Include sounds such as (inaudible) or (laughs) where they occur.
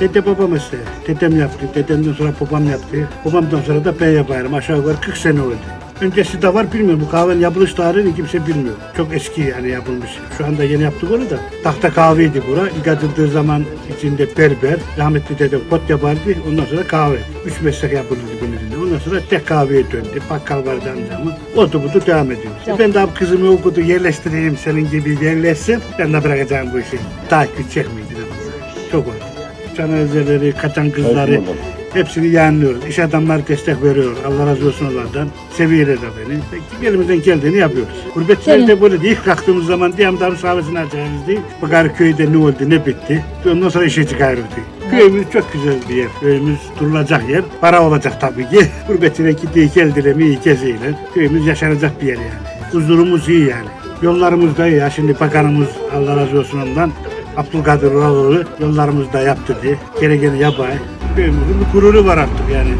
Dede babam mesleği. Dedem yaptı. Dedemden sonra babam yaptı. Babamdan sonra da ben yaparım. Aşağı yukarı 40 sene oldu. Öncesi de var bilmiyorum. Bu kahvenin yapılış tarihini kimse bilmiyor. Çok eski yani yapılmış. Şu anda yeni yaptık onu da. Tahta kahveydi bura. İlk atıldığı zaman içinde berber, rahmetli dedem kot yapardı. Ondan sonra kahve. Üç meslek yapıldı bunun. Ondan sonra tek kahveye döndü. Bakkal vardı amcamın. Odu budu devam ediyoruz. E ben daha kızımı okudu yerleştireyim senin gibi yerleşsin. Ben de bırakacağım bu işi. Küçük miydi? Çok oldu. Can özelleri, kaçan kızları hepsini yanlıyoruz. İş adamları destek veriyor. Allah razı olsun onlardan. Seviyorlar da beni. Peki elimizden geldiğini yapıyoruz. Gurbetçiler de böyle değil. Kalktığımız zaman diye damdarın kahvesini açarız diye. Bakarız köyde ne oldu ne bitti. Ondan sonra işe çıkarız diye. Köyümüz çok güzel bir yer. Köyümüz durulacak yer. Para olacak tabii ki. (laughs) Gurbetçine gittiği geldiler mi iyi geziyle. Köyümüz yaşanacak bir yer yani. Huzurumuz iyi yani. Yollarımız da iyi ya. Şimdi bakanımız Allah razı olsun ondan. Abdülkadir Uraloğlu yollarımızı da yaptı diye. Gerekeni yapay. Köyümüzün bir gururu var artık yani.